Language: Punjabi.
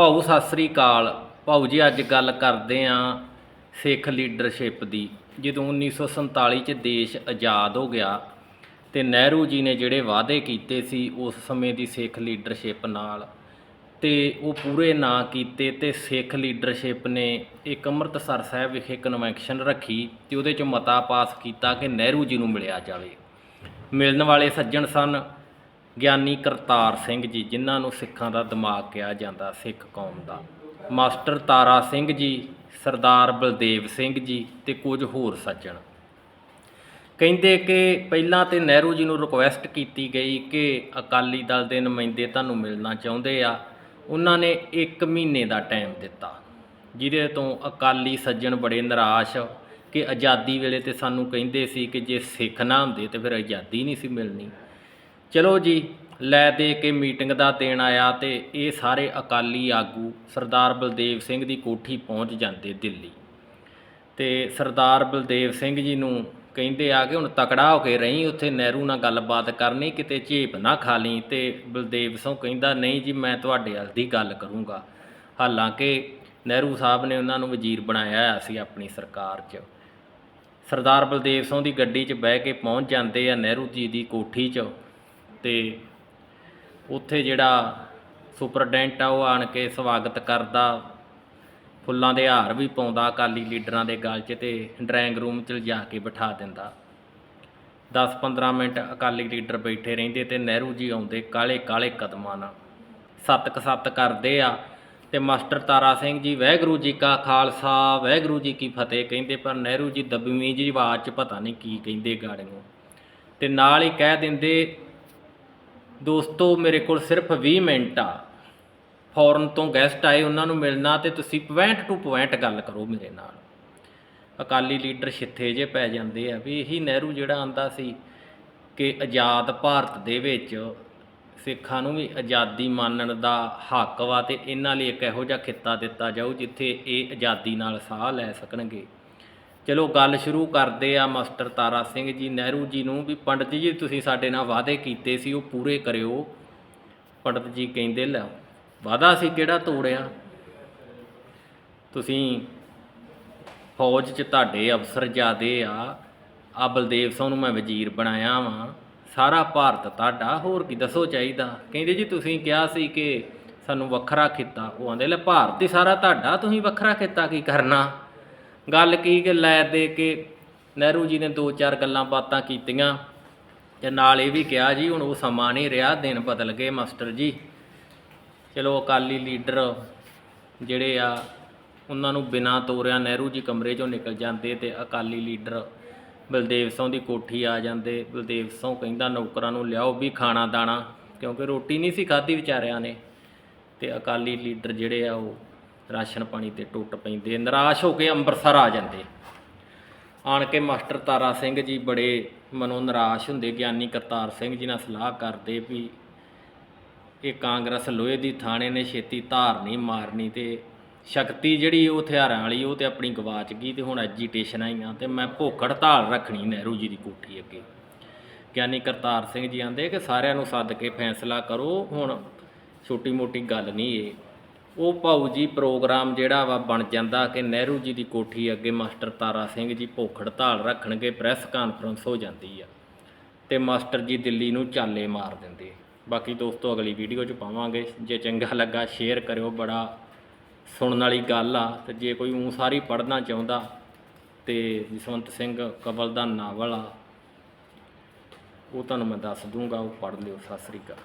ਭਾਊ ਸਤਿ ਸ੍ਰੀ ਅਕਾਲ। ਭਾਊ ਜੀ, ਅੱਜ ਗੱਲ ਕਰਦੇ ਆਂ ਸਿੱਖ ਲੀਡਰਸ਼ਿਪ ਦੀ। ਜਦੋਂ 1947 ਚ ਦੇਸ਼ ਆਜ਼ਾਦ ਹੋ ਗਿਆ ਤੇ ਨਹਿਰੂ ਜੀ ਨੇ ਜਿਹੜੇ ਵਾਅਦੇ ਕੀਤੇ ਸੀ ਉਸ ਸਮੇਂ ਦੀ ਸਿੱਖ ਲੀਡਰਸ਼ਿਪ ਨਾਲ ਤੇ ਉਹ ਪੂਰੇ ਨਾ ਕੀਤੇ ਤੇ ਸਿੱਖ ਲੀਡਰਸ਼ਿਪ ਨੇ ਇੱਕ ਅੰਮ੍ਰਿਤਸਰ ਸਾਹਿਬ ਵਿਖੇ ਕਨਵੈਨਸ਼ਨ ਰੱਖੀ ਤੇ ਉਹਦੇ ਚ ਮਤਾ ਪਾਸ ਕੀਤਾ ਕਿ ਨਹਿਰੂ ਜੀ ਨੂੰ ਮਿਲਿਆ ਜਾਵੇ। ਮਿਲਣ ਵਾਲੇ ਸੱਜਣ ਸਨ ਗਿਆਨੀ ਕਰਤਾਰ ਸਿੰਘ ਜੀ, ਜਿਨ੍ਹਾਂ ਨੂੰ ਸਿੱਖਾਂ ਦਾ ਦਿਮਾਗ ਕਿਹਾ ਜਾਂਦਾ, ਸਿੱਖ ਕੌਮ ਦਾ। ਮਾਸਟਰ ਤਾਰਾ ਸਿੰਘ ਜੀ, ਸਰਦਾਰ ਬਲਦੇਵ ਸਿੰਘ ਜੀ ਤੇ ਕੁਝ ਹੋਰ ਸੱਜਣ। ਕਹਿੰਦੇ ਕਿ ਪਹਿਲਾਂ ਤੇ ਨਹਿਰੂ ਜੀ ਨੂੰ ਰਿਕੁਐਸਟ ਕੀਤੀ ਗਈ ਕਿ ਅਕਾਲੀ ਦਲ ਦੇ ਨੁਮਾਇੰਦੇ ਤੁਹਾਨੂੰ ਮਿਲਣਾ ਚਾਹੁੰਦੇ ਆ। ਉਹਨਾਂ ਨੇ 1 ਮਹੀਨੇ ਦਾ ਟਾਈਮ ਦਿੱਤਾ, ਜਿਹਦੇ ਤੋਂ ਅਕਾਲੀ ਸੱਜਣ ਬੜੇ ਨਿਰਾਸ਼ ਕਿ ਆਜ਼ਾਦੀ ਵੇਲੇ ਤੇ ਸਾਨੂੰ ਕਹਿੰਦੇ ਸੀ ਕਿ ਜੇ ਸਿੱਖ ਨਾ ਹੁੰਦੇ ਤੇ ਫਿਰ ਆਜ਼ਾਦੀ ਨਹੀਂ ਸੀ ਮਿਲਣੀ। ਚਲੋ ਜੀ, ਲੈ ਦੇ ਕੇ ਮੀਟਿੰਗ ਦਾ ਦਿਨ ਆਇਆ ਤੇ ਇਹ ਸਾਰੇ ਅਕਾਲੀ ਆਗੂ ਸਰਦਾਰ ਬਲਦੇਵ ਸਿੰਘ ਦੀ ਕੋਠੀ ਪਹੁੰਚ ਜਾਂਦੇ ਦਿੱਲੀ। ਤੇ ਸਰਦਾਰ ਬਲਦੇਵ ਸਿੰਘ ਜੀ ਨੂੰ ਕਹਿੰਦੇ ਆ ਕਿ ਹੁਣ ਤਕੜਾ ਹੋ ਕੇ ਰਹੀਂ, ਉੱਥੇ ਨਹਿਰੂ ਨਾਲ ਗੱਲਬਾਤ ਕਰਨੀ, ਕਿਤੇ ਝੇਪ ਨਾ ਖਾ ਲਈ ਤੇ ਬਲਦੇਵ ਸਿੰਘ ਕਹਿੰਦਾ, ਨਹੀਂ ਜੀ, ਮੈਂ ਤੁਹਾਡੇ ਵੱਲ ਦੀ ਗੱਲ ਕਰੂੰਗਾ। ਹਾਲਾਂਕਿ ਨਹਿਰੂ ਸਾਹਿਬ ਨੇ ਉਹਨਾਂ ਨੂੰ ਵਜ਼ੀਰ ਬਣਾਇਆ ਹੋਇਆ ਸੀ ਆਪਣੀ ਸਰਕਾਰ 'ਚ। ਸਰਦਾਰ ਬਲਦੇਵ ਸਿੰਘ ਦੀ ਗੱਡੀ 'ਚ ਬਹਿ ਕੇ ਪਹੁੰਚ ਜਾਂਦੇ ਆ ਨਹਿਰੂ ਜੀ ਦੀ ਕੋਠੀ 'ਚ। ਤੇ ਉੱਥੇ ਜਿਹੜਾ ਸੁਪਰਡੈਂਟ ਆ, ਉਹ ਆਣ ਕੇ ਸਵਾਗਤ ਕਰਦਾ। ਫੁੱਲਾਂ ਦੇ ਹਾਰ ਵੀ ਪਾਉਂਦਾ, ਅਕਾਲੀ ਲੀਡਰਾਂ ਦੇ ਗਲ 'ਚ ਤੇ ਡਰਾਇੰਗ ਰੂਮ 'ਚ ਲਿਜਾ ਕੇ ਬਿਠਾ ਦਿੰਦਾ। 10-15 ਮਿੰਟ ਅਕਾਲੀ ਲੀਡਰ ਬੈਠੇ ਰਹਿੰਦੇ ਤੇ ਨਹਿਰੂ ਜੀ ਆਉਂਦੇ ਕਾਲੇ ਕਾਲੇ ਕਦਮਾਂ ਨਾਲ। ਸਤਕ ਸਤ ਕਰਦੇ ਆ ਤੇ ਮਾਸਟਰ ਤਾਰਾ ਸਿੰਘ ਜੀ, ਵਾਹਿਗੁਰੂ ਜੀ ਕਾ ਖਾਲਸਾ, ਵਾਹਿਗੁਰੂ ਜੀ ਕੀ ਫਤਿਹ ਕਹਿੰਦੇ, ਪਰ ਨਹਿਰੂ ਜੀ ਦਬਵੀਂ ਜੀ ਆਵਾਜ਼ 'ਚ ਪਤਾ ਨਹੀਂ ਕੀ ਕਹਿੰਦੇ ਗਾੜੀਆਂ। ਤੇ ਨਾਲ ਹੀ ਕਹਿ ਦਿੰਦੇ ਦੋਸਤੋ, ਮੇਰੇ ਕੋਲ ਸਿਰਫ 20 ਮਿੰਟ ਆ। ਫੌਰਨ ਤੋਂ ਗੈਸਟ ਆਏ, ਉਹਨਾਂ ਨੂੰ ਮਿਲਣਾ ਤੇ ਤੁਸੀਂ ਪੁਆਇੰਟ ਟੂ ਪੁਆਇੰਟ ਗੱਲ ਕਰੋ ਮੇਰੇ ਨਾਲ। ਅਕਾਲੀ ਲੀਡਰ ਛਿੱਥੇ ਜੇ ਪੈ ਜਾਂਦੇ ਆ ਵੀ ਇਹੀ ਨਹਿਰੂ ਜਿਹੜਾ ਆਂਦਾ ਸੀ ਕਿ ਆਜ਼ਾਦ ਭਾਰਤ ਦੇ ਵਿੱਚ ਸਿੱਖਾਂ ਨੂੰ ਵੀ ਆਜ਼ਾਦੀ ਮੰਨਣ ਦਾ ਹੱਕ ਵਾ ਤੇ ਇਹਨਾਂ ਲਈ ਇੱਕ ਇਹੋ ਜਿਹਾ ਖਿੱਤਾ ਦਿੱਤਾ ਜਾਊ ਜਿੱਥੇ ਇਹ ਆਜ਼ਾਦੀ ਨਾਲ ਸਾਹ ਲੈ ਸਕਣਗੇ। ਚਲੋ ਗੱਲ ਸ਼ੁਰੂ ਕਰਦੇ ਆ ਮਾਸਟਰ ਤਾਰਾ ਸਿੰਘ ਜੀ ਨਹਿਰੂ ਜੀ ਨੂੰ ਵੀ ਪੰਡਤ ਜੀ ਤੁਸੀਂ ਸਾਡੇ ਨਾਲ ਵਾਅਦੇ ਕੀਤੇ ਸੀ, ਉਹ ਪੂਰੇ ਕਰਿਓ। ਪੰਡਤ ਜੀ ਕਹਿੰਦੇ, ਲੈ, ਵਾਅਦਾ ਸੀ ਕਿਹੜਾ ਤੋੜਿਆ? ਤੁਸੀਂ ਫੌਜ 'ਚ ਤੁਹਾਡੇ ਅਫਸਰ ਜ਼ਿਆਦੇ ਆ। ਆ ਬਲਦੇਵ ਸਿੰਘ ਨੂੰ ਮੈਂ ਵਜ਼ੀਰ ਬਣਾਇਆ ਵਾਂ। ਸਾਰਾ ਭਾਰਤ ਤੁਹਾਡਾ, ਹੋਰ ਕੀ ਦੱਸੋ ਚਾਹੀਦਾ? ਕਹਿੰਦੇ ਜੀ, ਤੁਸੀਂ ਕਿਹਾ ਸੀ ਕਿ ਸਾਨੂੰ ਵੱਖਰਾ ਖਿੱਤਾ ਉਹ ਆਂਦੇ, ਲੈ, ਭਾਰਤ ਹੀ ਸਾਰਾ ਤੁਹਾਡਾ, ਤੁਸੀਂ ਵੱਖਰਾ ਖਿੱਤਾ ਕੀ ਕਰਨਾ? ਗੱਲ ਕੀ ਕਿ ਲੈ ਦੇ ਕੇ ਨਹਿਰੂ ਜੀ ਨੇ ਦੋ ਚਾਰ ਗੱਲਾਂ ਬਾਤਾਂ ਕੀਤੀਆਂ ਤੇ ਨਾਲ ਇਹ ਵੀ ਕਿਹਾ ਜੀ, ਹੁਣ ਉਹ ਸਮਾਂ ਨਹੀਂ ਰਿਹਾ, ਦਿਨ ਬਦਲ ਗਏ ਮਾਸਟਰ ਜੀ। ਚਲੋ ਅਕਾਲੀ ਲੀਡਰ ਜਿਹੜੇ ਆ, ਉਹਨਾਂ ਨੂੰ ਬਿਨਾਂ ਤੋਰਿਆ ਨਹਿਰੂ ਜੀ ਕਮਰੇ 'ਚੋਂ ਨਿਕਲ ਜਾਂਦੇ ਤੇ ਅਕਾਲੀ ਲੀਡਰ ਬਲਦੇਵ ਸਿੰਘ ਦੀ ਕੋਠੀ ਆ ਜਾਂਦੇ, ਬਲਦੇਵ ਸਿੰਘ ਕਹਿੰਦਾ ਨੌਕਰਾਂ ਨੂੰ ਲਿਆਓ ਵੀ ਖਾਣਾ ਦਾਣਾ ਕਿਉਂਕਿ ਰੋਟੀ ਨਹੀਂ ਸੀ ਖਾਧੀ ਵਿਚਾਰਿਆਂ ਨੇ। ਤੇ ਅਕਾਲੀ ਲੀਡਰ ਜਿਹੜੇ ਆ ਉਹ ਰਾਸ਼ਨ ਪਾਣੀ ਤੇ ਟੁੱਟ ਪੈਂਦੇ, ਨਿਰਾਸ਼ ਹੋ ਕੇ ਅੰਮ੍ਰਿਤਸਰ ਆ ਜਾਂਦੇ। ਆਣ ਕੇ ਮਾਸਟਰ ਤਾਰਾ ਸਿੰਘ ਜੀ ਬੜੇ ਮਨੋਂ ਨਿਰਾਸ਼ ਹੁੰਦੇ, ਗਿਆਨੀ ਕਰਤਾਰ ਸਿੰਘ ਜੀ ਨਾਲ ਸਲਾਹ ਕਰਦੇ ਵੀ ਇਹ ਕਾਂਗਰਸ ਲੋਹੇ ਦੀ ਥਾਣੇ ਨੇ ਛੇਤੀ ਧਾਰ ਨਹੀਂ ਮਾਰਨੀ ਤੇ ਸ਼ਕਤੀ ਜਿਹੜੀ ਉਹ ਹਥਿਆਰਾਂ ਵਾਲੀ, ਉਹ ਤੇ ਆਪਣੀ ਗਵਾਚ ਗਈ ਤੇ ਹੁਣ ਐਜੀਟੇਸ਼ਨ ਆਈਆਂ ਤੇ ਮੈਂ ਭੁੱਖ ਹੜਤਾਲ ਰੱਖਣੀ ਨਹਿਰੂ ਜੀ ਦੀ ਕੋਠੀ ਅੱਗੇ। ਗਿਆਨੀ ਕਰਤਾਰ ਸਿੰਘ ਜੀ ਆਂਦੇ ਕਿ ਸਾਰਿਆਂ ਨੂੰ ਸੱਦ ਕੇ ਫੈਸਲਾ ਕਰੋ, ਹੁਣ ਛੋਟੀ ਮੋਟੀ ਗੱਲ ਨਹੀਂ ਇਹ। ਉਹ ਭਾਊ ਜੀ ਪ੍ਰੋਗਰਾਮ ਜਿਹੜਾ ਵਾ ਬਣ ਜਾਂਦਾ ਕਿ ਨਹਿਰੂ ਜੀ ਦੀ ਕੋਠੀ ਅੱਗੇ ਮਾਸਟਰ ਤਾਰਾ ਸਿੰਘ ਜੀ ਭੁੱਖ ਹੜਤਾਲ ਰੱਖਣਗੇ, ਪ੍ਰੈਸ ਕਾਨਫਰੰਸ ਹੋ ਜਾਂਦੀ ਆ ਤੇ ਮਾਸਟਰ ਜੀ ਦਿੱਲੀ ਨੂੰ ਚਾਲੇ ਮਾਰ ਦਿੰਦੇ ਬਾਕੀ ਦੋਸਤੋ, ਅਗਲੀ ਵੀਡੀਓ 'ਚ ਪਾਵਾਂਗੇ। ਜੇ ਚੰਗਾ ਲੱਗਾ ਸ਼ੇਅਰ ਕਰਿਓ, ਬੜਾ ਸੁਣਨ ਵਾਲੀ ਗੱਲ ਆ। ਤੇ ਜੇ ਕੋਈ ਊਂ ਸਾਰੀ ਪੜ੍ਹਨਾ ਚਾਹੁੰਦਾ ਤੇ ਜਸਵੰਤ ਸਿੰਘ ਕਬਲ ਦਾ ਨਾਵਲ ਆ, ਉਹ ਤੁਹਾਨੂੰ ਮੈਂ ਦੱਸ ਦੂੰਗਾ, ਉਹ ਪੜ੍ਹ ਲਿਓ। ਸਤਿ ਸ੍ਰੀ ਅਕਾਲ।